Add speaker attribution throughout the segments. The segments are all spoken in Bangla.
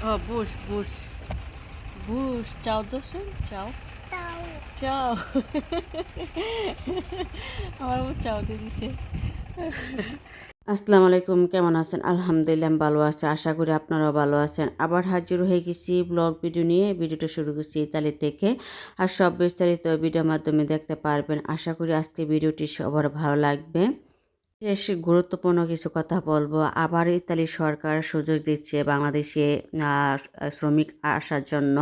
Speaker 1: Oh, bush, bush. Bush. Ciao, Dawson. Ciao. Ciao. আমার বউ চাও দিয়ে দিছে
Speaker 2: আসসালামু আলাইকুম কেমন আছেন আলহামদুলিল্লাহ ভালো আছি আশা করি আপনারাও ভালো আছেন আবার হাজির হয়ে গেছি ব্লগ ভিডিও নিয়ে ভিডিওটা শুরু করছি ইতালি থেকে আর সব বিস্তারিত ভিডিওর মাধ্যমে দেখতে পারবেন আশা করি আজকে ভিডিওটি সবার ভালো লাগবে শেষ গুরুত্বপূর্ণ কিছু কথা বলব। আবার ইতালি সরকার সুযোগ দিচ্ছে বাংলাদেশে শ্রমিক আসার জন্য,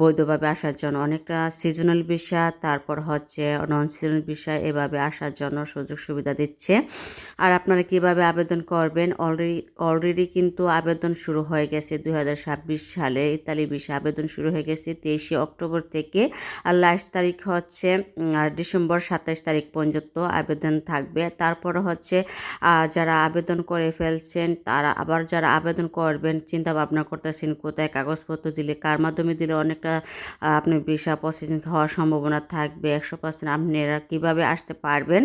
Speaker 2: বৈধভাবে আসার জন্য। অনেকটা সিজনাল বিষয় তারপর হচ্ছে নন সিজনাল বিষয় এভাবে আসার জন্য সুযোগ সুবিধা দিচ্ছে। আর আপনারা কীভাবে আবেদন করবেন? অলরেডি অলরেডি কিন্তু আবেদন শুরু হয়ে গেছে দু হাজার ছাব্বিশ সালে। ইতালি বিষয়ে আবেদন শুরু হয়ে গেছে তেইশে অক্টোবর থেকে। আর লাস্ট তারিখ হচ্ছে ডিসেম্বর সাতাশ তারিখ পর্যন্ত আবেদন থাকবে। তারপর হচ্ছে আহ, যারা আবেদন করে ফেলছেন তারা আবার যারা আবেদন করবেন চিন্তা ভাবনা করতেছেন কোথায় কাগজপত্র দিলে কার মাধ্যমে দিলে অনেকটা আপনি ভিসা প্রসেসিং হওয়ার সম্ভাবনা থাকবে একশো পার্সেন্ট আপনারা কীভাবে আসতে পারবেন?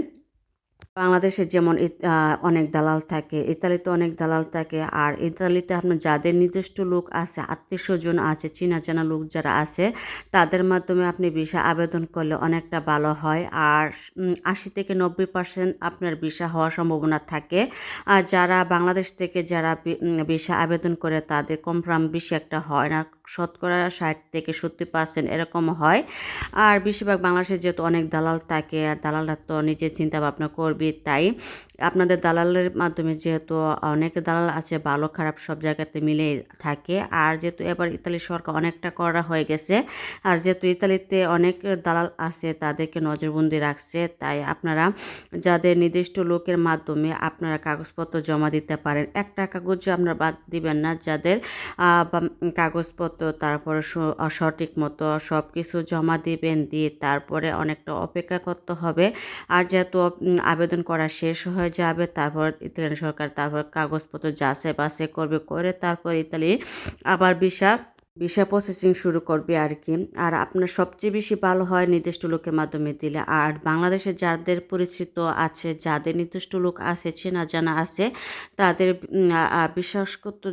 Speaker 2: বাংলাদেশে যেমন অনেক দালাল থাকে, ইতালিতে অনেক দালাল থাকে, আর ইতালিতে আপনার যাদের নির্দিষ্ট লোক আছে আত্মীয় স্বজন আছে, চেনা জানা লোক যারা আছে, তাদের মাধ্যমে আপনি ভিসা আবেদন করলে অনেকটা ভালো হয়। আর আশি থেকে নব্বই পার্সেন্ট আপনার ভিসা হওয়ার সম্ভাবনা থাকে। আর যারা বাংলাদেশ থেকে যারা ভিসা আবেদন করে, তাদের কনফার্ম বেশি একটা হয় না, শতকরা ষাট থেকে সত্তর পার্সেন্ট এরকম হয়। আর বেশিরভাগ বাংলাদেশে যেহেতু অনেক দালাল থাকে, আর দালালরা তো নিজের চিন্তা ভাবনা করবে তাই আপনাদের দালালের মাধ্যমে যেহেতু অনেক দালাল আছে, ভালো খারাপ সব জায়গাতে মিলে থাকে। আর যেহেতু এবার ইতালি সরকার অনেকটা করা হয়ে গেছে, আর যেহেতু ইতালিতে অনেক দালাল আছে, তাদেরকে নজরবন্দি রাখছে, তাই আপনারা যাদের নির্দিষ্ট লোকের মাধ্যমে আপনারা কাগজপত্র জমা দিতে পারেন। একটা কাগজ আপনারা বাদ দিবেন না, যাদের কাগজপত্র তারপরে সঠিক মতো সব কিছু জমা দিবেন, দিয়ে তারপরে অনেকটা অপেক্ষা করতে হবে। আর যেহেতু আবেদন করা শেষ হয়ে যাবে, তারপর ইতালিয়ান সরকার তারপর কাগজপত্র যাচাই বাছাই করবে, করে তারপর ইতালি আবার ভিসা ভিসা প্রসেসিং শুরু করবে আর কি আর আপনার সবচেয়ে বেশি ভালো হয় নির্দিষ্ট লোকের মাধ্যমে দিলে। আর বাংলাদেশে যাদের পরিচিত আছে যাদের নির্দিষ্ট লোক আছে চেনা জানা আছে তাদের আ,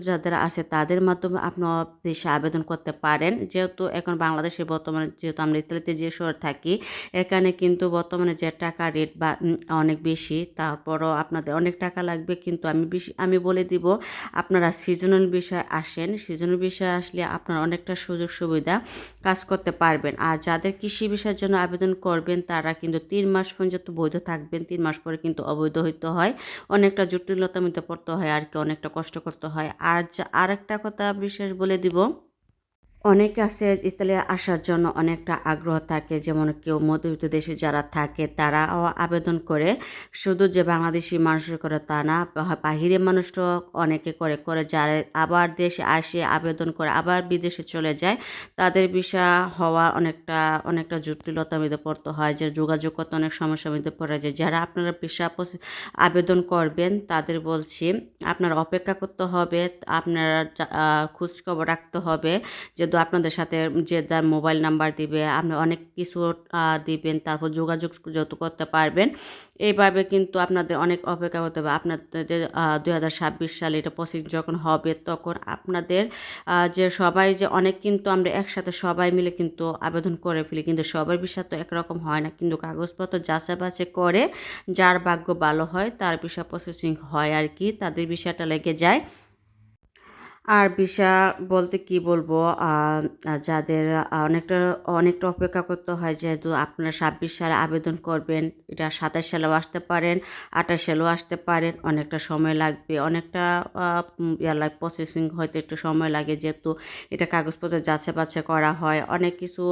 Speaker 2: যাদের আছে তাদের মাধ্যমে আপনার দেশে আবেদন করতে পারেন। যেহেতু এখন বাংলাদেশে বর্তমানে যেহেতু আমরা ইতালিতে যে শহর থাকি এখানে কিন্তু বর্তমানে যে টাকা রেট বা অনেক বেশি তারপরও আপনাদের অনেক টাকা লাগবে। কিন্তু আমি বেশি আমি বলে দিব আপনারা সিজনাল বিষয়ে আসেন। সিজনাল বিষয়ে আসলে আপনারা অনেকটা সুযোগ সুবিধা কাজ করতে পারবেন। আর যাদের কৃষি বিষয়ের জন্য আবেদন করবেন, তারা কিন্তু তিন মাস পর্যন্ত বৈধ থাকবেন। তিন মাস পরে কিন্তু অবৈধ হইতে হয়। অনেকটা জটিলতা মধ্যে পড়তে হয় আর কি, অনেকটা কষ্ট করতে হয়। আর আর একটা কথা বিশেষ বলে দিব অনেকে আছে ইতালি আসার জন্য অনেকটা আগ্রহ থাকে, যেমন কেউ মধ্যবিত্ত দেশে যারা থাকে তারাও আবেদন করে। শুধু যে বাংলাদেশি মানুষের করে তা না বাহিরে মানুষও অনেকে করে করে যারা আবার দেশে আসে আবেদন করে, আবার বিদেশে চলে যায়, তাদের ভিসা হওয়া অনেকটা অনেকটা জটিলতার মধ্যে পড়তে হয়, যে যোগাযোগ করতে অনেক সমস্যার মধ্যে পড়ে যায়। যারা আপনারা প্রসে- আবেদন করবেন, তাদের বলছি, আপনার অপেক্ষা করতে হবে, আপনারা যা- খোঁজখবর রাখতে হবে যেহেতু আপনাদের সাথে যে তার মোবাইল নাম্বার দিবে, আপনি অনেক কিছু দিবেন, তারপর যোগাযোগ যত করতে পারবেন, এইভাবে কিন্তু আপনাদের অনেক অপেক্ষা করতে হবে। আপনাদের যে দুই হাজার ছাব্বিশ সালে এটা প্রসেস যখন হবে, তখন আপনাদের যে সবাই, যে অনেক কিন্তু আমরা একসাথে সবাই মিলে কিন্তু আবেদন করে ফেলি, কিন্তু সবার বিষয় তো একরকম হয় না। কিন্তু কাগজপত্র যাচাই বাছাই করে যার ভাগ্য ভালো হয়, তার বিষয় প্রসেসিং হয় আর কি, তাদের বিষয়টা লেগে যায়। আর ভিসা বলতে কি বলব যাদের অনেকটা অনেকটা অপেক্ষা করতে হয় যেহেতু আপনারা ছাব্বিশ সালে আবেদন করবেন, এটা সাতাশ সালেও আসতে পারেন, আঠাশ সালেও আসতে পারেন, অনেকটা সময় লাগবে, অনেকটা ইয়ার প্রসেসিং হয়তো একটু সময় লাগে যেহেতু এটা কাগজপত্র যাচাই বাছাই করা হয়, অনেক কিছু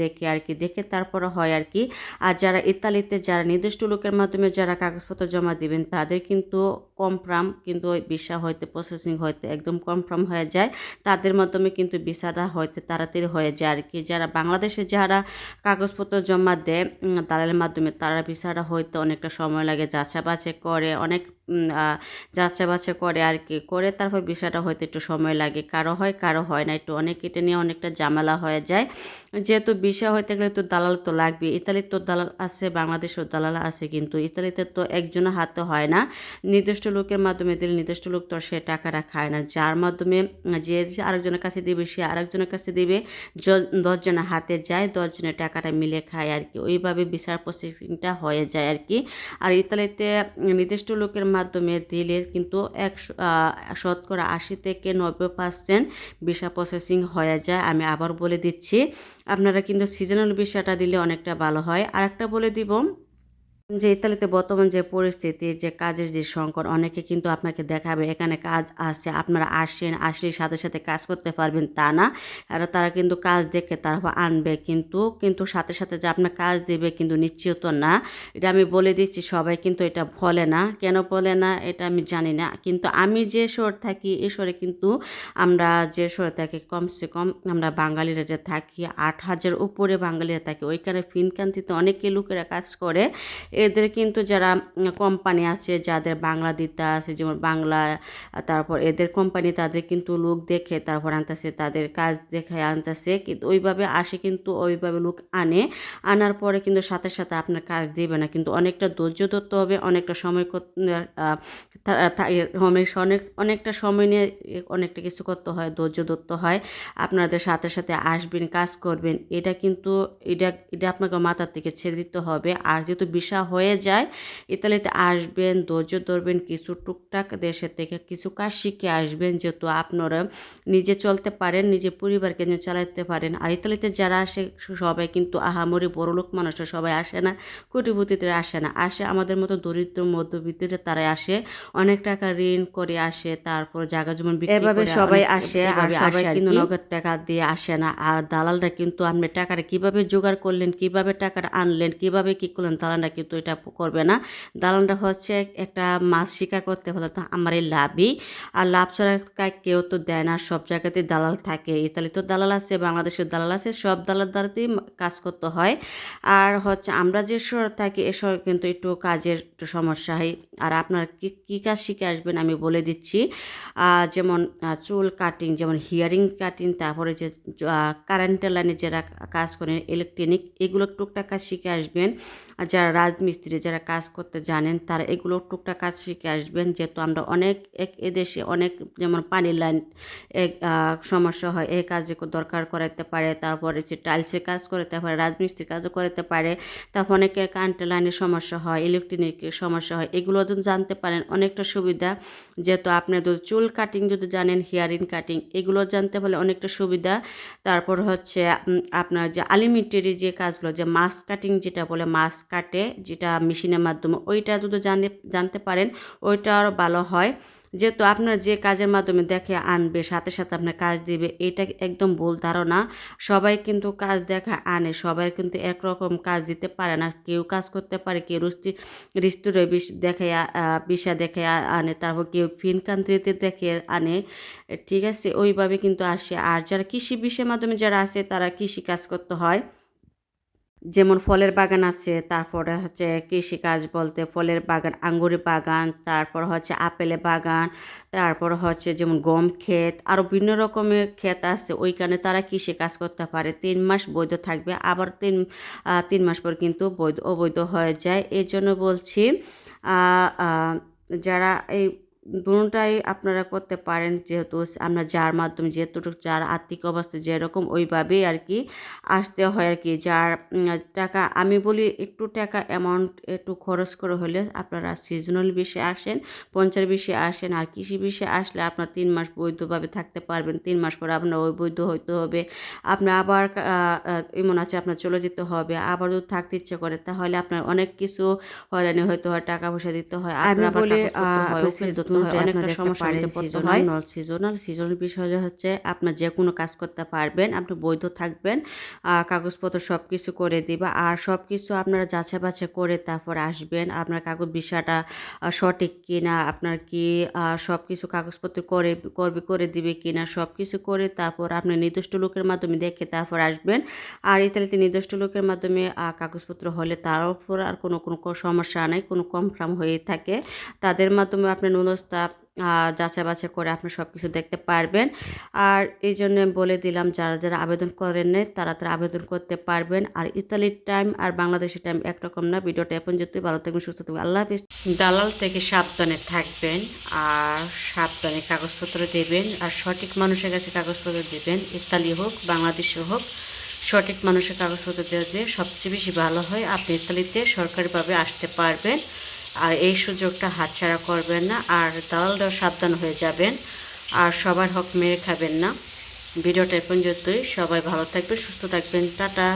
Speaker 2: দেখে আর কি, দেখে তারপরে হয় আর কি। আর যারা ইতালিতে, যারা নির্দিষ্ট লোকের মাধ্যমে যারা কাগজপত্র জমা দিবেন, তাদের কিন্তু কনফার্ম কিন্তু ওই ভিসা হয়তো প্রসেসিং হইতে একদম কনফার্ম হয়ে যায়, তাদের মাধ্যমে কিন্তু ভিসাটা হইতে তাড়াতাড়ি হয়ে যায়। আর কি যারা বাংলাদেশে যারা কাগজপত্র জমা দেয় দালালের মাধ্যমে তারা ভিসাটা হইতে অনেকটা সময় লাগে যাচাই বাছাই করে, অনেক যাচাই করে আর কি, করে তারপর বিষয়টা হয়তো একটু সময় লাগে। কারও হয় কারও হয় না, একটু অনেক এটা নিয়ে অনেকটা ঝামেলা হয়ে যায়। যেহেতু বিষয় হইতে গেলে তো দালাল তো লাগবে ইতালির তো দালাল আছে বাংলাদেশের দালাল আছে, কিন্তু ইতালিতে তো একজনের হাতে হয় না। নির্দিষ্ট লোকের মাধ্যমে দিলে নির্দিষ্ট লোক তো সে সে টাকাটা খায় না। যার মাধ্যমে যে আরেকজনের কাছে দিবে, সে আরেকজনের কাছে দিবে। দশজনের হাতে যায়, দশজনের টাকাটা মিলে খায় আর কি। ওইভাবে বিচার প্রসেসিংটা হয়ে যায় আর কি। আর ইতালিতে নির্দিষ্ট লোকের মাধ্যমে দিলে কিন্তু একশো শতকরা আশি থেকে নব্বই পার্সেন্ট ভিসা প্রসেসিং হয়ে যায়। আমি আবার বলে দিচ্ছি, আপনারা কিন্তু সিজনাল ভিসাটা দিলে অনেকটা ভালো হয়। আর একটা বলে দিব যে ইতালিতে বর্তমান যে পরিস্থিতি যে কাজের যে সংকট, অনেকে কিন্তু আপনাকে দেখাবে, এখানে কাজ আছে আপনারা আসেন আসলে সাথে সাথে কাজ করতে পারবেন তা না। আর তারা কিন্তু কাজ দেখে তারপর আনবে, কিন্তু কিন্তু সাথে সাথে যে আপনার কাজ দেবে কিন্তু নিশ্চিত না। এটা আমি বলে দিচ্ছি, সবাই কিন্তু এটা বলে না। কেন বলে না, এটা আমি জানি না। কিন্তু আমি যে শহর থাকি এই শহরে কিন্তু আমরা যে শহরে থাকি, কমসে কম আমরা বাঙালিরা যে থাকি, আট হাজার উপরে বাঙালিরা থাকি। ওইখানে ফিনকান্তিতে অনেকে লোকেরা কাজ করে। এদের কিন্তু যারা কোম্পানি আছে, যাদের বাংলা দিতে আছে, যেমন বাংলা, তারপর এদের কোম্পানি তাদের কিন্তু লোক দেখে, তারপর আনতেছে, তাদের কাজ দেখে আনতেছে, কিন্তু ওইভাবে আসে কিন্তু ওইভাবে লোক আনে। আনার পরে কিন্তু সাথে সাথে আপনার কাজ দিবে না, কিন্তু অনেকটা ধৈর্য ধরতে হবে, অনেকটা সময় অনেক, অনেকটা সময় নিয়ে অনেকটা কিছু করতে হয়, ধৈর্য ধরতে হয়। আপনাদের সাথে সাথে আসবেন, কাজ করবেন, এটা কিন্তু, এটা এটা আপনাকে মাথার থেকে ছেড়ে দিতে হবে। আর যেহেতু বিষা হয়ে যায়। ইতালিতে আসবেন ধৈর্য ধরবেন কিছু টুকটাক দেশের থেকে কিছু কাজ শিখে আসবেন যেহেতু আপনারা নিজে চলতে পারেন নিজে পরিবারকে নিয়ে চালাতে পারেন। আর ইতালিতে যারা আসে সবাই কিন্তু আহামরি বড়লোক মানুষরা সবাই আসে না কোটিপতিতে আসে না। আসে আমাদের মতো দরিদ্র মধ্যবিত্তরা তারাই আসে অনেক টাকা ঋণ করে আসে তারপর জায়গা জমি বিক্রি
Speaker 1: এভাবে সবাই আসে, আর সবাই কিন্তু নগদ
Speaker 2: টাকা দিয়ে আসে না। আর দালালরা কিন্তু আপনি টাকাটা কীভাবে জোগাড় করলেন কীভাবে টাকাটা আনলেন কীভাবে কি করলেন দালালটা কিন্তু এটা করবে না। দালালটা হচ্ছে একটা মাছ শিকার করতে হলে তো আমার এই লাভই। আর লাভ ছাড়া কেউ তো দেয় না, সব জায়গাতে দালাল থাকে। ইতালি তো দালাল আছে, বাংলাদেশের দালাল আছে, সব দালাল দ্বারাতেই কাজ করতে হয়। আর হচ্ছে আমরা যে শহর থাকি, এ শহরে কিন্তু একটু কাজের একটু সমস্যা হয়। আর আপনার কি, কী কাজ শিখে আসবেন আমি বলে দিচ্ছি। যেমন চুল কাটিং, যেমন হিয়ারিং কাটিং তারপরে যে কারেন্টের লাইনে যারা কাজ করেন ইলেকট্রনিক এগুলো টুকটাক কাজ শিখে আসবেন। যারা রাজমিস্ত্রি যারা কাজ করতে জানেন, তারা এগুলো টুকটাক কাজ শিখে আসবেন। যেহেতু আমরা অনেক এক এদেশে অনেক যেমন পানির লাইন সমস্যা হয়, এই কাজে দরকার করাতে পারে। তারপরে যে টাইলসের কাজ করতে পারে রাজমিস্ত্রির কাজও করতে পারে। তারপর অনেকে কারেন্টের লাইনের সমস্যা হয়, ইলেকট্রনিকের সমস্যা হয়, এগুলো যদি জানতে পারেন, অনেকটা সুবিধা। যেহেতু আপনি যদি চুল কাটিং যদি জানেন, হেয়ারিং কাটিং, এগুলো জানতে পারলে অনেকটা সুবিধা। তারপর হচ্ছে আপনার যে আলিমিটারি যে কাজগুলো, যে মাছ কাটিং যেটা বলে মাছ কাটে যেটা মেশিনের মাধ্যমে, ওইটা যদি জানে, জানতে পারেন, ওইটা আরও ভালো হয়। যেহেতু আপনার যে কাজের মাধ্যমে দেখে আনবে, সাথে সাথে আপনার কাজ দিবে, এটা একদম ভুল ধারণা। সবাই কিন্তু কাজ দেখা আনে, সবাই কিন্তু একরকম কাজ দিতে পারে না। কেউ কাজ করতে পারে, কেউ রুস্তি রিস্তুরে বিষ দেখে বিষা দেখে আনে, তারপর কেউ ফিন কান্ট্রিতে দেখে আনে, ঠিক আছে? ওইভাবে কিন্তু আসে। আর যারা কৃষি বিষয়ের মাধ্যমে যারা আসে তারা কৃষি কাজ করতে হয়। যেমন ফলের বাগান আছে, তারপরে হচ্ছে কৃষিকাজ বলতে ফলের বাগান, আঙ্গুরের বাগান, তারপর হচ্ছে আপেলের বাগান, তারপর হচ্ছে যেমন গম ক্ষেত আরও বিভিন্ন রকমের ক্ষেত আছে, ওইখানে তারা কৃষি কাজ করতে পারে। তিন মাস বৈধ থাকবে, আবার তিন তিন মাস পর কিন্তু বৈধ, অবৈধ হয়ে যায়। এই জন্য বলছি যারা এই দুটাই আপনারা করতে পারেন যেহেতু আমরা যার মাধ্যমে যেহেতু যার আর্থিক অবস্থা যেরকম ওইভাবেই আর কি আসতে হয় আর কি। যার টাকা আমি বলি একটু টাকা অ্যামাউন্ট একটু খরচ করে হলে আপনারা সিজনাল বিষয়ে আসেন পঞ্চার বিষয়ে আসেন আর কৃষি বিষয়ে আসলে আপনার তিন মাস বৈধভাবে থাকতে পারবেন। তিন মাস পরে আপনার ওই বৈধ হইতে হবে। আপনার আবার এমন আছে আপনার চলে যেতে হবে। আবার যদি থাকতে ইচ্ছে করে তাহলে আপনার অনেক কিছু হয়রানি হইতে হয় টাকা পয়সা দিতে হয় আপনার আবার অনেকটা সমস্যা পড়তে হয়। Non seasonal. সিজনাল বিষয় হচ্ছে আপনার যে কোনো কাজ করতে পারবেন আপনি বৈধ থাকবেন কাগজপত্র সব কিছু করে দিবা আর সব কিছু আপনারা যাচাই বাছাই করে তারপর আসবেন আপনার কাগজ বিষয়টা সঠিক কিনা আপনার কি সব কিছু কাগজপত্র করে করবে করে দিবে কিনা সব কিছু করে তারপর আপনি নির্দিষ্ট লোকের মাধ্যমে দেখে তারপর আসবেন। আর ইতালিতে নির্দিষ্ট লোকের মাধ্যমে কাগজপত্র হলে তার উপর আর কোনো কোনো সমস্যা নেই কোনো কনফার্ম হয়ে থাকে। তাদের মাধ্যমে আপনি নুনস্তা আহ, যাচাই বাছাই করে আপনি সব কিছু দেখতে পারবেন। আর এই জন্য বলে দিলাম যারা যারা আবেদন করেন নাই তারা তারা আবেদন করতে পারবেন। আর ইতালির টাইম আর বাংলাদেশের টাইম একরকম না। ভিডিওটা এখন যেতে ভালো থাকবেন সুস্থ থাকবেন। আল্লাহ হাফিজ। দালাল থেকে সাবধানে থাকবেন আর সাবধানে কাগজপত্র দেবেন আর সঠিক মানুষের কাছে কাগজপত্র দেবেন। ইতালি হোক বাংলাদেশে হোক সঠিক মানুষের কাগজপত্র দিলে সবচেয়ে বেশি ভালো হয় আপনি ইতালিতে সরকারিভাবে আসতে পারবেন। আর এই সুযোগটা হাতছাড়া করবেন না, আর দালালরাও সাবধান হয়ে যাবেন, আর সবার হক মেরে খাবেন না। ভিডিওটা পর্যন্তই। সবাই ভালো থাকবেন, সুস্থ থাকবেন। টাটা।